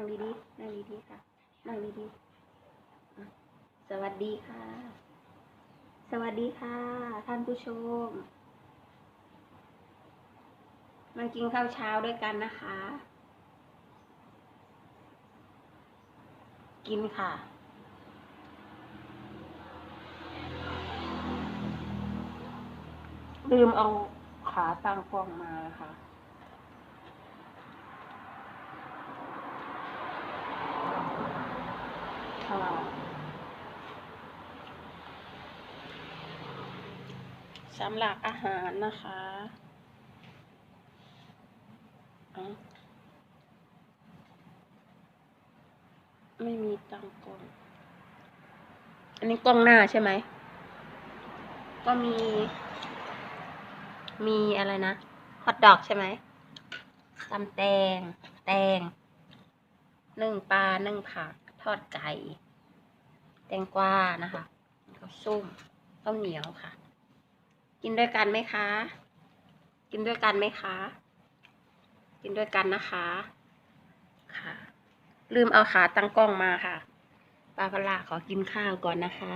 นั่งดีๆนั่งดีๆค่ะ นั่งดีๆสวัสดีค่ะ สวัสดีค่ะ ท่านผู้ชม มากินข้าวเช้าด้วยกันนะคะ กินค่ะลืมเอาขาตั้งกล้องมานะคะ ค่ะสำหรับอาหารนะคะไม่มีตั้งกล้องอันนี้กล้องหน้าใช่ไหม ก็มี มีอะไรนะ ฮอทดอกใช่ไหมตำแตง แตง นึ่งปลา นึ่งผัก ทอดไก่ แตงกวานะคะข้าวส้มข้าวเหนียวค่ะ กินด้วยกันไหมคะ กินด้วยกันไหมคะ กินด้วยกันนะคะ ค่ะ ลืมเอาขาตั้งกล้องมาค่ะป้าพลาขอกินข้าวก่อนนะคะ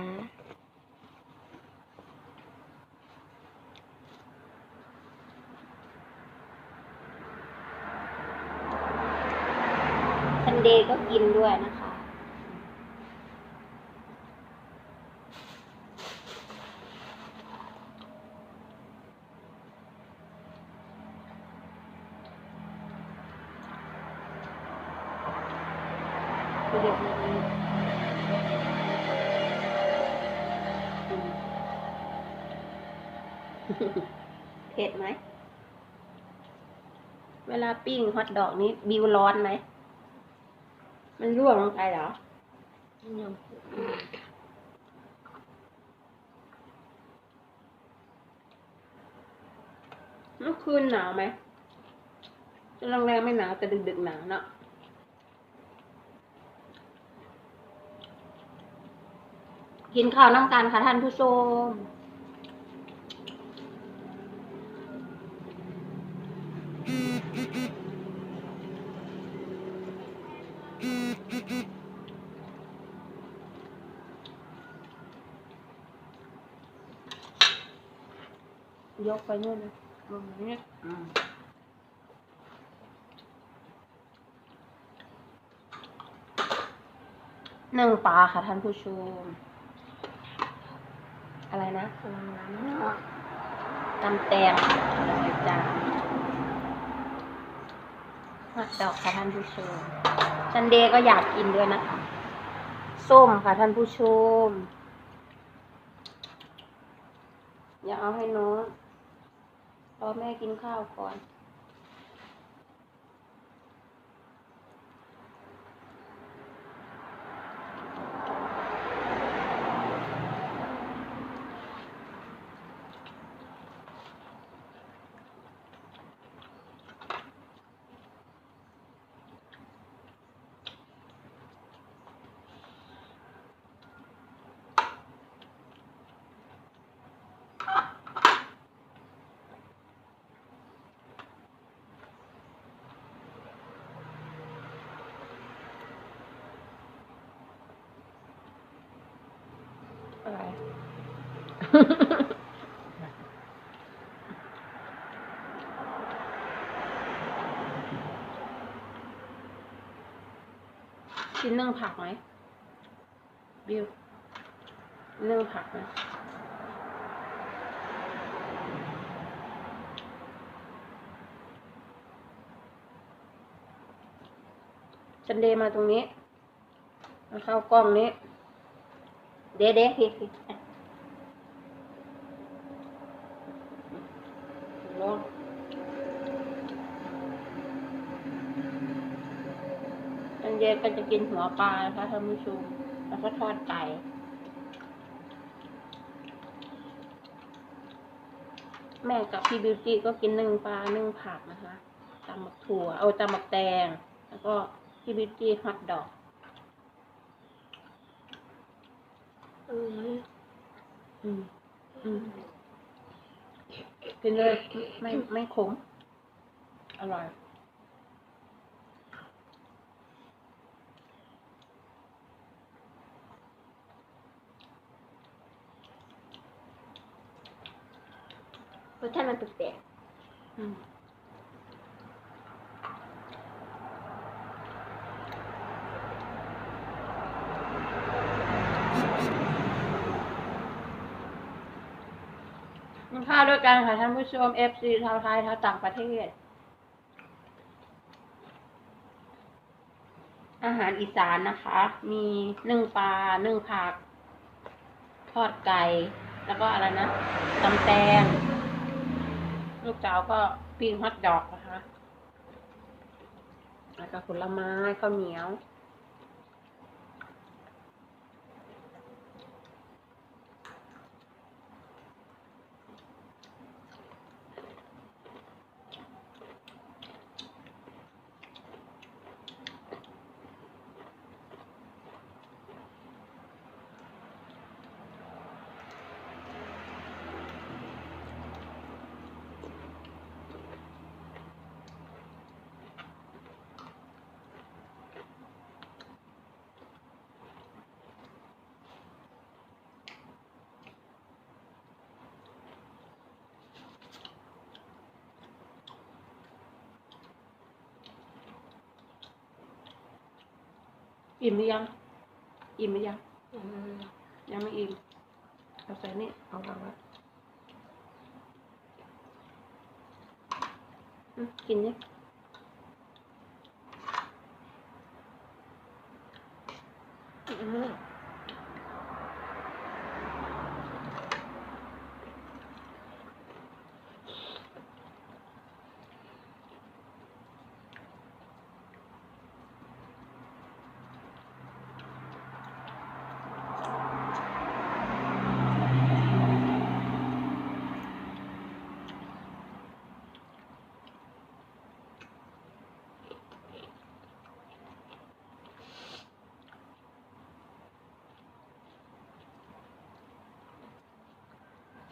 ซันเดย์ก็กินด้วยนะคะ เรียบร้อยอืม เผ็ดไหม เวลาปิ้งฮอทดอกนี้บิวร้อนไหม มันร่วงลงไปเหรอเมื่อคืนหนาวไหมจะแรงๆไม่หนาวแต่ดึกๆหนาวเนาะกินข้าวน้ำกันค่ะท่านผู้ชม ยกไปนู่นนะลงมาเนี่ยอืมหนึ่งปลาค่ะท่านผู้ชม อะไรนะกำลังน้ำงอกตำแตงจานฮอทดอกค่ะท่านผู้ชมซันเดย์ก็อยากกินด้วยนะคะ ส้มค่ะท่านผู้ชม อย่าเอาให้น้อง รอแม่กินข้าวก่อน อะไร กินนึ่งผักไหมบิวนึ่งผักไหมจันเดย์มาตรงนี้มาเข้ากล้องนี้ เด้เด้พี่พี่อะลง อันเย็นก็จะกินหัวปลานะคะท่านผู้ชมแล้วก็ทอดไก่แม่กับพี่บิวตี้ก็กินนึ่งปลานึ่งผักนะคะตำหมักถั่วเอาตำหมักแตง แล้วก็พี่บิวตี้ฮอทดอกเอออืมอืมกินเลยไม่ไม่ขมอร่อย รสชาติมันแปลกอืมกินข้าวด้วยกันค่ะท่านผู้ชม FC ชาวไทยชาวต่างประเทศ อาหารอีสานนะคะ มีนึ่งปลา นึ่งผัก ทอดไก่ แล้วก็อะไรนะตำแตง ลูกสาวก็ปิ้งฮอทดอกนะคะ แล้วก็ผลไม้ข้าวเหนียว อิ่มหรือยัง อิ่มหรือยังๆอืมยังไม่อิ่มเอาใส่นี่เอาวางไว้อืมกินนี่อืม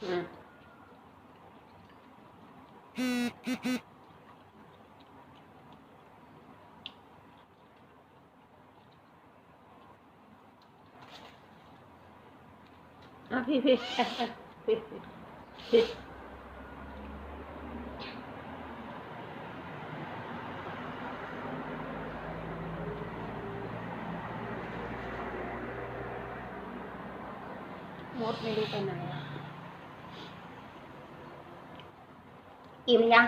อืม อะพี่พี่เอ๊ะเอ๊ะพี่พี่พี่มดไม่รู้ไปไหนอะ อิ่มยัง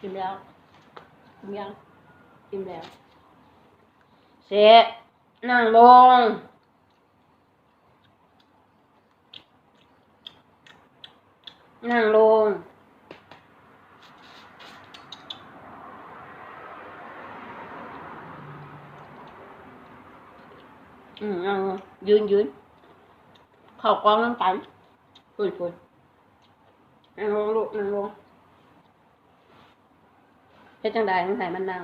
อิ่มแล้วอิ่มยังอิ่มแล้ว เสร็จนั่งลงนั่งลงอืมนั่งลงยืนยืนเข่ากองน้ำกันฝุ่นฝุ่นนั่งลงลูกนั่งลง เฮ็ดจังใดมันให้มันนั่ง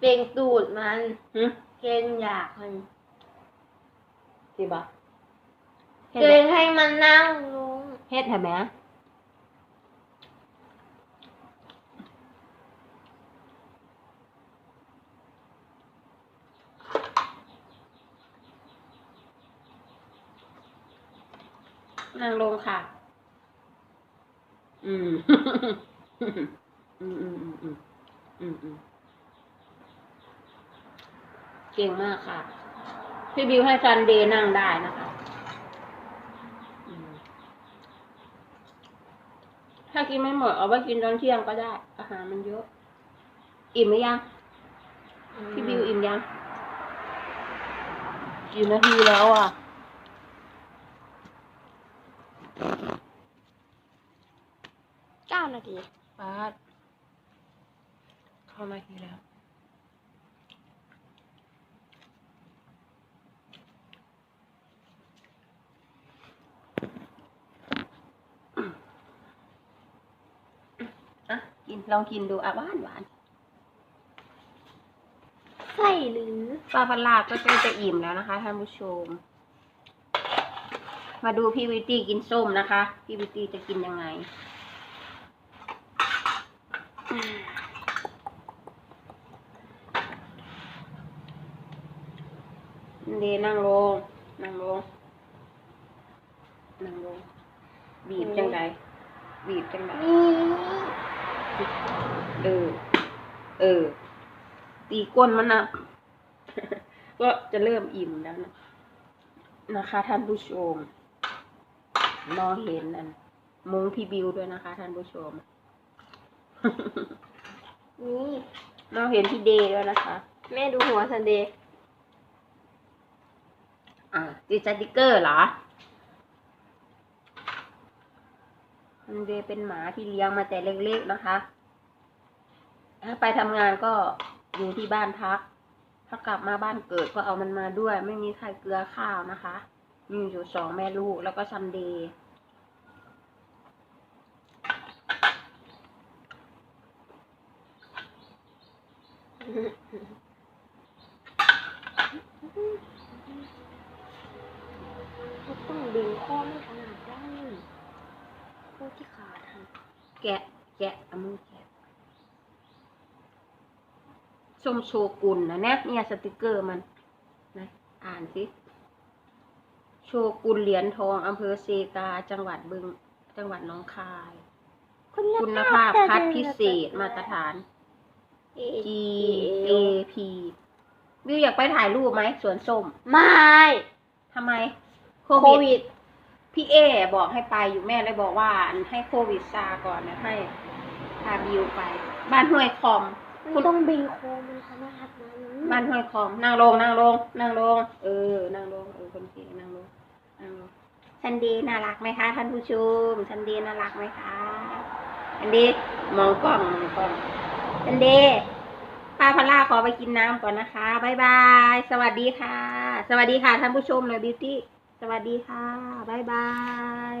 เป็นตูดมันหึเกณฑ์อยากมันสิบ่เฮ็ดเกบ่ณฑ์ให้มันนั่งลงเฮ็ดให้แหมนั่งลงค่ะ อืม อืมอืมอืมอืม อืมอืมเก่งมากค่ะ พี่บิวให้ซันเดย์นั่งได้นะคะอืมถ้ากินไม่หมดเอาไว้กินตอนเที่ยงก็ได้ อาหารมันเยอะ อิ่มหรือยังพี่บิวอิ่มยังกี่นาทีแล้วอะเก้านาทีปาด เข้านาทีแล้วอะกินลองกินดูอะหวานหวานใช่หรือปลาปลาร้าก็ใกล้จะอิ่มแล้วนะคะท่านผู้ชม มาดูพี่วิตตี้กินส้มนะคะ พี่วิตตี้จะกินยังไง อืม ดนั่งลง นั่งลง นั่งลง บีบจังไดบีบจังไดนี่เออ เออ ตีก้นมันนะ ก็จะเริ่มอิ่มแล้วนะ นะคะท่านผู้ชมมองเห็นอันมุ้งพี่บิวด้วยนะคะ ท่านผู้ชม นี่มองเห็นพี่เดย์ด้วยนะคะ แม่ดูหัวซันเดย์ อ่าติดสติกเกอร์เหรอมันเดเป็นหมาที่เลี้ยงมาแต่เล็กๆนะคะ ถ้าไปทำงานก็อยู่ที่บ้านพัก ถ้ากลับมาบ้านเกิดก็เอามันมาด้วย ไม่มีใครเกลือข้าวนะคะมีอยู่สองแม่ลูกแล้วก็ซันเดย์ ดึงข้อไม่ขนาดได้ข้อที่ขาดค่ะแกะ แกะเอามือแกะส้มโชกุนนะเนี่ยเนี่ยสติกเกอร์มันนะอ่านสิโชกุนเหรียญทองอำเภอเซกา จังหวัดบึง จังหวัดหนองคาย คุณภาพคัดพิเศษมาตรฐานเอ G A P วิวอยากไปถ่ายรูปไหมสวนส้ม ไม่ทำไม โคโควิดวิด พี่เอบอกให้ไปอยู่แม่เลยบอกว่าให้โควิดซาก่อนนะให้พาบิวไป บ้านห้วยคอมมันต้องบิงโคมันขนาดนั้นบ้านห้วยคอมนั่งลงนั่งลงนั่งลง เออ นั่งลงเออคนเก่งนั่งลงนั่งลงซันดีน่ารักไหมคะ ท่านผู้ชมซันดีน่ารักไหมคะซันดีมองกล้องมองกล้องซันดีป้าพลาขอไปกินน้ำก่อนนะคะ บ๊ายบาย สวัสดีค่ะ สวัสดีค่ะท่านผู้ชมเลยบิวตี้ สวัสดีค่ะ บ๊ายบาย